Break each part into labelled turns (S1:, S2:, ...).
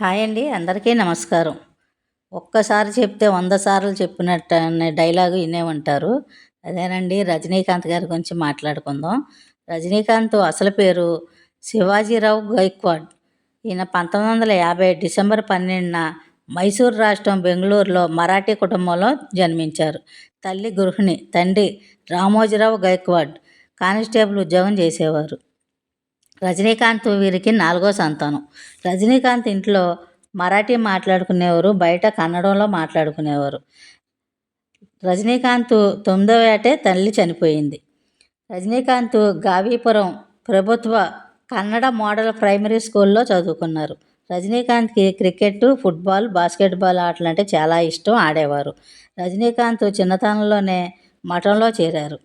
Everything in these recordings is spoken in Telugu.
S1: హాయ్ అండి అందరికీ నమస్కారం. ఒక్కసారి చెప్తే వంద సార్లు చెప్పినట్టు అనే డైలాగు వినే ఉంటారు. అదేనండి రజనీకాంత్ గారి గురించి మాట్లాడుకుందాం. రజనీకాంత్ అసలు పేరు శివాజీరావు గైక్వాడ్. ఈయన పంతొమ్మిది వందల యాభై డిసెంబర్ పన్నెండున మైసూర్ రాష్ట్రం బెంగళూరులో మరాఠీ కుటుంబంలో జన్మించారు. తల్లి గృహిణి తండ్రి రామోజీరావు గైక్వాడ్. కానిస్టేబుల్ ఉద్యోగం చేసేవారు. రజనీకాంత్ వీరికి నాలుగో సంతానం. రజనీకాంత్ ఇంట్లో మరాఠీ మాట్లాడుకునేవారు బయట కన్నడంలో మాట్లాడుకునేవారు. రజనీకాంత్ తొమ్మిదవ ఏటే తల్లి చనిపోయింది. రజనీకాంత్ గావీపురం ప్రభుత్వ కన్నడ మోడల్ ప్రైమరీ స్కూల్లో చదువుకున్నారు. రజనీకాంత్కి క్రికెట్ ఫుట్బాల్ బాస్కెట్బాల్ ఆటలు అంటే చాలా ఇష్టం ఆడేవారు. రజనీకాంత్ చిన్నతనంలోనే మఠంలో చేరారు.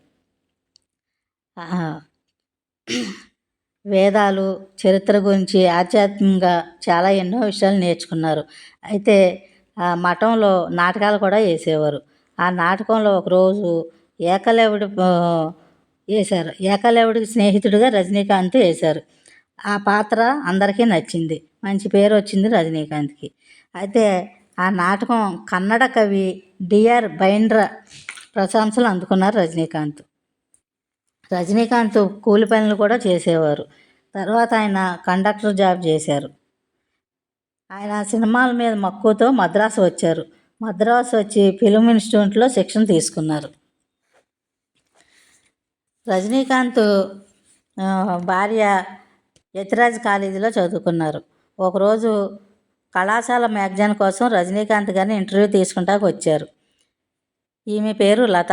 S1: వేదాలు చరిత్ర గురించి ఆధ్యాత్మికంగా చాలా ఎన్నో విషయాలు నేర్చుకున్నారు. అయితే ఆ మఠంలో నాటకాలు కూడా వేసేవారు. ఆ నాటకంలో ఒకరోజు ఏకలవ్యుడు వేశారు. ఏకలవ్యుడికి స్నేహితుడిగా రజనీకాంత్ వేశారు. ఆ పాత్ర అందరికీ నచ్చింది. మంచి పేరు వచ్చింది రజనీకాంత్కి. అయితే ఆ నాటకం కన్నడ కవి డిఆర్ బైండ్ర ప్రశంసలు అందుకున్నారు రజనీకాంత్. రజనీకాంత్ కూలి పనులు కూడా చేసేవారు. తర్వాత ఆయన కండక్టర్ జాబ్ చేశారు. ఆయన సినిమాల మీద మక్కువతో మద్రాసు వచ్చారు. మద్రాసు వచ్చి ఫిలిం ఇన్స్టిట్యూట్లో శిక్షణ తీసుకున్నారు. రజనీకాంత్ భార్య యతిరాజ్ కాలేజీలో చదువుకున్నారు. ఒకరోజు కళాశాల మ్యాగజైన్ కోసం రజనీకాంత్ గారిని ఇంటర్వ్యూ తీసుకుంటాకు వచ్చారు. ఈమె పేరు లత.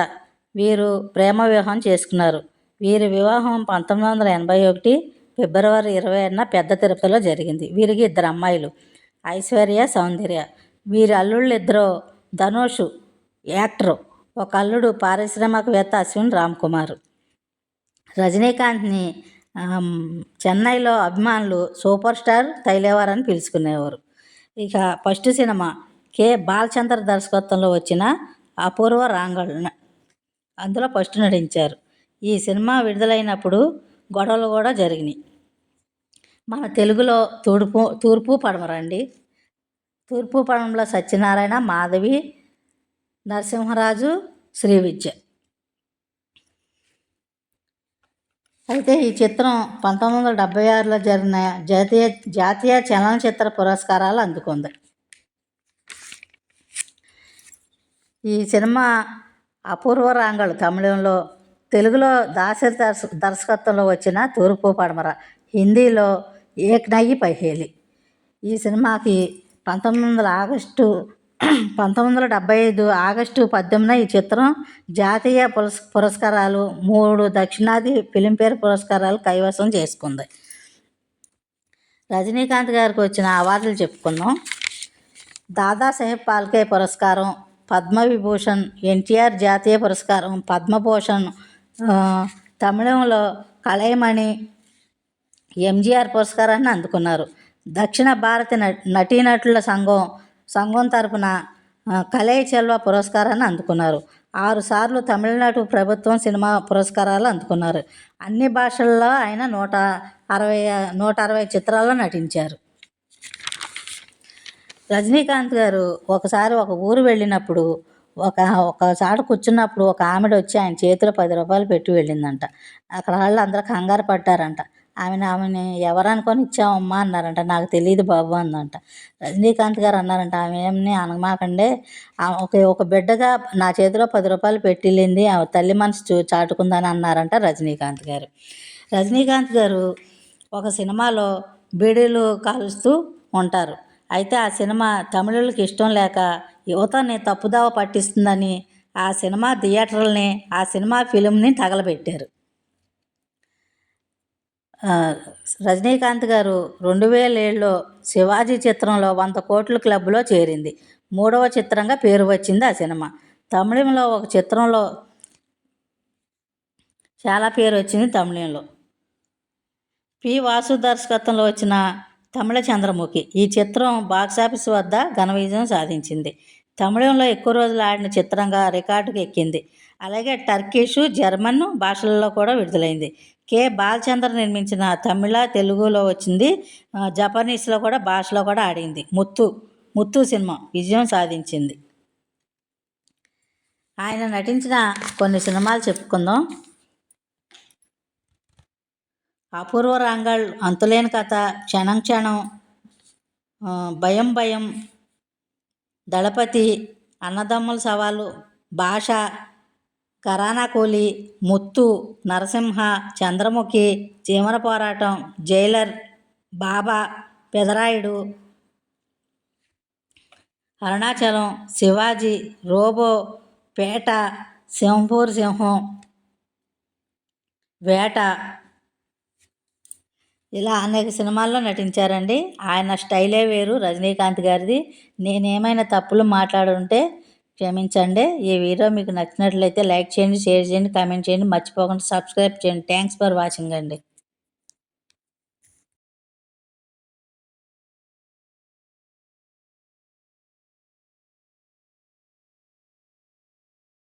S1: వీరు ప్రేమ వివాహం చేసుకున్నారు. వీరి వివాహం పంతొమ్మిది వందల ఎనభై ఒకటి ఫిబ్రవరి ఇరవై ఏడున పెద్ద తిరుపతిలో జరిగింది. వీరికి ఇద్దరు అమ్మాయిలు ఐశ్వర్య సౌందర్య. వీరి అల్లుళ్ళు ఇద్దరు ధనుష్ యాక్టర్ ఒక అల్లుడు పారిశ్రామికవేత్త అశ్విన్ రామ్ కుమార్ రజనీకాంత్ని చెన్నైలో అభిమానులు సూపర్ స్టార్ తైలేవార్ అని పిలుచుకునేవారు. ఇక ఫస్ట్ సినిమా కె. బాలచంద్ర దర్శకత్వంలో వచ్చిన అపూర్వ రాంగల్ అందులో ఫస్ట్ నటించారు. ఈ సినిమా విడుదలైనప్పుడు గొడవలు కూడా జరిగినాయి. మన తెలుగులో తూర్పు తూర్పు పడమరండి తూర్పు పడంలో సత్యనారాయణ మాధవి నరసింహరాజు శ్రీ విద్య. అయితే ఈ చిత్రం పంతొమ్మిది వందల డెబ్బై ఆరులో జరిగిన జాతీయ జాతీయ చలనచిత్ర పురస్కారాలు అందుకుంది. ఈ సినిమా అపూర్వ రాంగలు తమిళంలో తెలుగులో దాసరి దర్శ దర్శకత్వంలో వచ్చిన తూర్పు పడమర హిందీలో ఏక్ నయి పహేలి. ఈ సినిమాకి పంతొమ్మిది వందల ఆగస్టు పంతొమ్మిది వందల డెబ్బై ఐదు ఆగస్టు పద్దెనిమిదిన ఈ చిత్రం జాతీయ పురస్ పురస్కారాలు మూడు దక్షిణాది ఫిలింఫేర్ పురస్కారాలు కైవసం చేసుకుంది. రజనీకాంత్ గారికి వచ్చిన అవార్డులు చెప్పుకుందాం దాదాసాహెబ్ పాల్కే పురస్కారం పద్మవిభూషణ్ ఎన్టీఆర్ జాతీయ పురస్కారం పద్మభూషణ్ తమిళంలో కలయమణి ఎంజీఆర్ పురస్కారాన్ని అందుకున్నారు. దక్షిణ భారత నటీనటుల సంఘం సంఘం తరపున కలై చెల్వ పురస్కారాన్ని అందుకున్నారు. ఆరుసార్లు తమిళనాడు ప్రభుత్వం సినిమా పురస్కారాలు అందుకున్నారు. అన్ని భాషల్లో ఆయన నూట అరవై నూట అరవై చిత్రాల్లో నటించారు. రజనీకాంత్ గారు ఒకసారి ఒక ఊరు వెళ్ళినప్పుడు ఒక ఒకసారి కూర్చున్నప్పుడు ఒక ఆమెడ వచ్చి ఆయన చేతిలో పది రూపాయలు పెట్టి వెళ్ళిందంట. అక్కడ వాళ్ళు అందరూ కంగారు పడ్డారంట. ఆమెను ఆమెని ఎవరు అనుకొని అన్నారంట. నాకు తెలియదు బాబు అందంట రజనీకాంత్ గారు అన్నారంట ఆమె ఏమని అనమాకండే? ఒక ఒక బిడ్డగా నా చేతిలో పది రూపాయలు పెట్టిల్లింది తల్లి మనసు చూ చాటుకుందని అన్నారంట రజనీకాంత్ గారు. రజనీకాంత్ గారు ఒక సినిమాలో బీడీలు కాలుస్తూ ఉంటారు. అయితే ఆ సినిమా తమిళులకి ఇష్టం లేక యువతని తప్పుదావ పట్టిస్తుందని ఆ సినిమా థియేటర్లని ఆ సినిమా ఫిలింని తగలబెట్టారు. రజనీకాంత్ గారు రెండు వేల ఏడులో శివాజీ చిత్రంలో వంద కోట్ల క్లబ్లో చేరింది. మూడవ చిత్రంగా పేరు వచ్చింది ఆ సినిమా. తమిళంలో ఒక చిత్రంలో చాలా పేరు వచ్చింది తమిళంలో. పి. వాసు దర్శకత్వంలో వచ్చిన తమిళ చంద్రముఖి ఈ చిత్రం బాక్సాఫీస్ వద్ద ఘన విజయం సాధించింది. తమిళంలో ఎక్కువ రోజులు ఆడిన చిత్రంగా రికార్డుకు ఎక్కింది అలాగే టర్కిష్ జర్మన్ భాషల్లో కూడా విడుదలైంది. కె. బాలచంద్ర నిర్మించిన తమిళ తెలుగులో వచ్చింది. జపనీస్లో కూడా భాషలో కూడా ఆడింది. ముత్తు ముత్తు సినిమా విజయం సాధించింది. ఆయన నటించిన కొన్ని సినిమాలు చెప్పుకుందాం. అపూర్వ రంగల్ అంతులేని కథ క్షణం క్షణం భయం భయం దళపతి అన్నదమ్ముల సవాలు భాష కరానా కూలి ముత్తు నరసింహ చంద్రముఖి చీమర పోరాటం జైలర్ బాబా పెదరాయుడు అరుణాచలం శివాజీ రోబో పేట సింహూర్ సింహం వేట ఇలా అనేక సినిమాల్లో నటించారండి. ఆయన స్టైలే వేరు రజనీకాంత్ గారిది. నేనేమైనా తప్పులు మాట్లాడుంటే క్షమించండి. ఈ వీడియో మీకు నచ్చినట్లయితే లైక్ చేయండి షేర్ చేయండి కామెంట్ చేయండి. మర్చిపోకుండా సబ్స్క్రైబ్ చేయండి. థ్యాంక్స్ ఫర్ వాచింగ్ అండి.